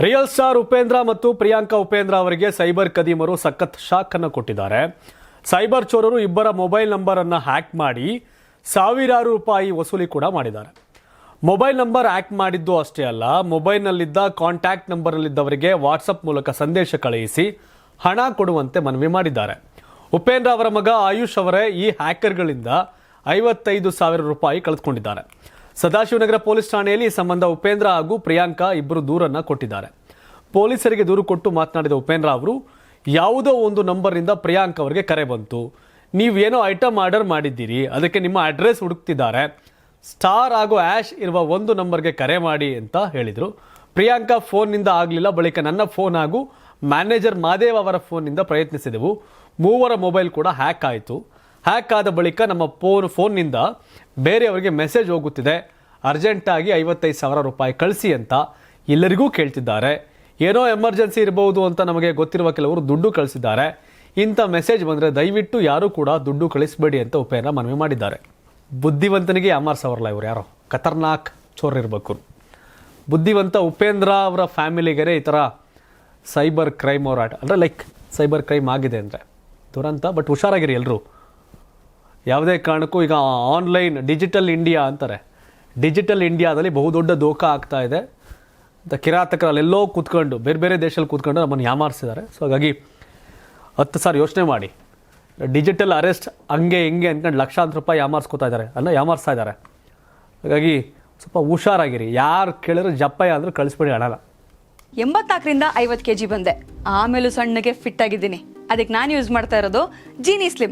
Real star Upendra ಮತ್ತು ಪ್ರಿಯಾಂಕಾ ಉಪೇಂದ್ರ ಅವರಿಗೆ cyber ಕದೀಮರು ಸಖತ್ ಶಾಕ್ ಅನ್ನು ಕೊಟ್ಟಿದ್ದಾರೆ. ಸೈಬರ್ ಚೋರರು ಇಬ್ಬರ ಮೊಬೈಲ್ ನಂಬರ್ ಅನ್ನು ಹ್ಯಾಕ್ ಮಾಡಿ ಸಾವಿರಾರು ರೂಪಾಯಿ ವಸೂಲಿ ಕೂಡ ಮಾಡಿದ್ದಾರೆ. ಮೊಬೈಲ್ ನಂಬರ್ ಹ್ಯಾಕ್ ಮಾಡಿದ್ದು ಅಷ್ಟೇ ಅಲ್ಲ, ಮೊಬೈಲ್ನಲ್ಲಿದ್ದ ಕಾಂಟ್ಯಾಕ್ಟ್ ನಂಬರ್ನಲ್ಲಿದ್ದವರಿಗೆ ವಾಟ್ಸಪ್ ಮೂಲಕ ಸಂದೇಶ ಕಳುಹಿಸಿ ಹಣ ಕೊಡುವಂತೆ ಮನವಿ ಮಾಡಿದ್ದಾರೆ. ಉಪೇಂದ್ರ ಅವರ ಮಗ ಆಯುಷ್ ಅವರೇ ಈ ಹ್ಯಾಕರ್ಗಳಿಂದ ಐವತ್ತೈದು ಸಾವಿರ ರೂಪಾಯಿ ಕಳೆದುಕೊಂಡಿದ್ದಾರೆ. ಸದಾಶಿವನಗರ ಪೊಲೀಸ್ ಠಾಣೆಯಲ್ಲಿ ಈ ಸಂಬಂಧ ಉಪೇಂದ್ರ ಹಾಗೂ ಪ್ರಿಯಾಂಕಾ ಇಬ್ಬರು ದೂರನ್ನ ಕೊಟ್ಟಿದ್ದಾರೆ. ಪೊಲೀಸರಿಗೆ ದೂರು ಕೊಟ್ಟು ಮಾತನಾಡಿದ ಉಪೇಂದ್ರ ಅವರು, ಯಾವುದೋ ಒಂದು ನಂಬರ್ನಿಂದ ಪ್ರಿಯಾಂಕ್ ಅವರಿಗೆ ಕರೆ ಬಂತು. ನೀವೇನೋ ಐಟಮ್ ಆರ್ಡರ್ ಮಾಡಿದ್ದೀರಿ, ಅದಕ್ಕೆ ನಿಮ್ಮ ಅಡ್ರೆಸ್ ಹುಡುಕ್ತಿದ್ದಾರೆ. ಸ್ಟಾರ್ ಹಾಗೂ ಆ್ಯಶ್ ಇರುವ ಒಂದು ನಂಬರ್ಗೆ ಕರೆ ಮಾಡಿ ಅಂತ ಹೇಳಿದರು. ಪ್ರಿಯಾಂಕಾ ಫೋನ್ನಿಂದ ಆಗಲಿಲ್ಲ, ಬಳಿಕ ನನ್ನ ಫೋನ್ ಹಾಗೂ ಮ್ಯಾನೇಜರ್ ಮಾದೇವ್ ಅವರ ಫೋನ್ನಿಂದ ಪ್ರಯತ್ನಿಸಿದೆವು. ಮೂವರ ಮೊಬೈಲ್ ಕೂಡ ಹ್ಯಾಕ್ ಆಯಿತು. ಹ್ಯಾಕ್ ಆದ ಬಳಿಕ ನಮ್ಮ ಫೋನ್ ಫೋನ್ನಿಂದ ಬೇರೆಯವರಿಗೆ ಮೆಸೇಜ್ ಹೋಗುತ್ತಿದೆ. ಅರ್ಜೆಂಟಾಗಿ ಐವತ್ತೈದು ಸಾವಿರ ರೂಪಾಯಿ ಕಳಿಸಿ ಅಂತ ಎಲ್ಲರಿಗೂ ಕೇಳ್ತಿದ್ದಾರೆ. ಏನೋ ಎಮರ್ಜೆನ್ಸಿ ಇರಬಹುದು ಅಂತ ನಮಗೆ ಗೊತ್ತಿರುವ ಕೆಲವರು ದುಡ್ಡು ಕಳಿಸಿದ್ದಾರೆ. ಇಂಥ ಮೆಸೇಜ್ ಬಂದರೆ ದಯವಿಟ್ಟು ಯಾರೂ ಕೂಡ ದುಡ್ಡು ಕಳಿಸಬೇಡಿ ಅಂತ ಉಪೇಂದ್ರ ಮನವಿ ಮಾಡಿದ್ದಾರೆ. ಬುದ್ಧಿವಂತನಿಗೆ ಯಾಮಾರ್ಸವರಲ್ಲ ಇವರು ಯಾರೋ? ಖತರ್ನಾಕ್ ಚೋರ್ ಇರಬೇಕು. ಬುದ್ಧಿವಂತ ಉಪೇಂದ್ರ ಅವರ ಫ್ಯಾಮಿಲಿಗೆ ಈ ಥರ ಸೈಬರ್ ಕ್ರೈಮ್ ಹೋರಾಟ, ಅಂದರೆ ಲೈಕ್ ಸೈಬರ್ ಕ್ರೈಮ್ ಆಗಿದೆ ಅಂದರೆ ದುರಂತ, ಬಟ್ ಹುಷಾರಾಗಿರಿ ಎಲ್ಲರೂ ಯಾವುದೇ ಕಾರಣಕ್ಕೂ ಈಗ ಆನ್ಲೈನ್ ಡಿಜಿಟಲ್ ಇಂಡಿಯಾ ಅಂತಾರೆ. ಡಿಜಿಟಲ್ ಇಂಡಿಯಾದಲ್ಲಿ ಬಹುದೊಡ್ಡ ದೋಖ ಆಗ್ತಾ ಇದೆ. ಅಂತ ಕಿರಾತಕರಲ್ಲೆಲ್ಲೋ ಕೂತ್ಕೊಂಡು, ಬೇರೆ ಬೇರೆ ದೇಶದಲ್ಲಿ ಕೂತ್ಕೊಂಡು ನಮ್ಮನ್ನು ಯಾಮಾರಿಸಿದ್ದಾರೆ. ಸೊ ಹಾಗಾಗಿ ಹತ್ತು ಸಾರಿ ಯೋಚನೆ ಮಾಡಿ. ಡಿಜಿಟಲ್ ಅರೆಸ್ಟ್ ಹಂಗೆ ಹಿಂಗೆ ಅಂದ್ಕೊಂಡು ಲಕ್ಷಾಂತರ ರೂಪಾಯಿ ಯಾಮಾರಿಸ್ಕೋತಾ ಇದ್ದಾರೆ. ಅಲ್ಲ, ಯಾಮಾರಿಸ್ತಾ ಇದ್ದಾರೆ. ಹಾಗಾಗಿ ಸ್ವಲ್ಪ ಹುಷಾರಾಗಿರಿ. ಯಾರು ಕೇಳಿದ್ರೆ ಜಪ್ಪಯ್ಯ ಆದರೂ ಕಳಿಸ್ಬೇಡಿ ಹಣನ ಎಂಬತ್ನಾಲ್ಕರಿಂದ ಐವತ್ತು ಕೆ ಜಿ ಬಂದೆ. ಆಮೇಲೂ ಸಣ್ಣಗೆ ಫಿಟ್ ಆಗಿದ್ದೀನಿ. ಅದಕ್ಕೆ ನಾನು ಯೂಸ್ ಮಾಡ್ತಾ ಇರೋದು ಜೀನಿ ಸ್ಲಿಮ್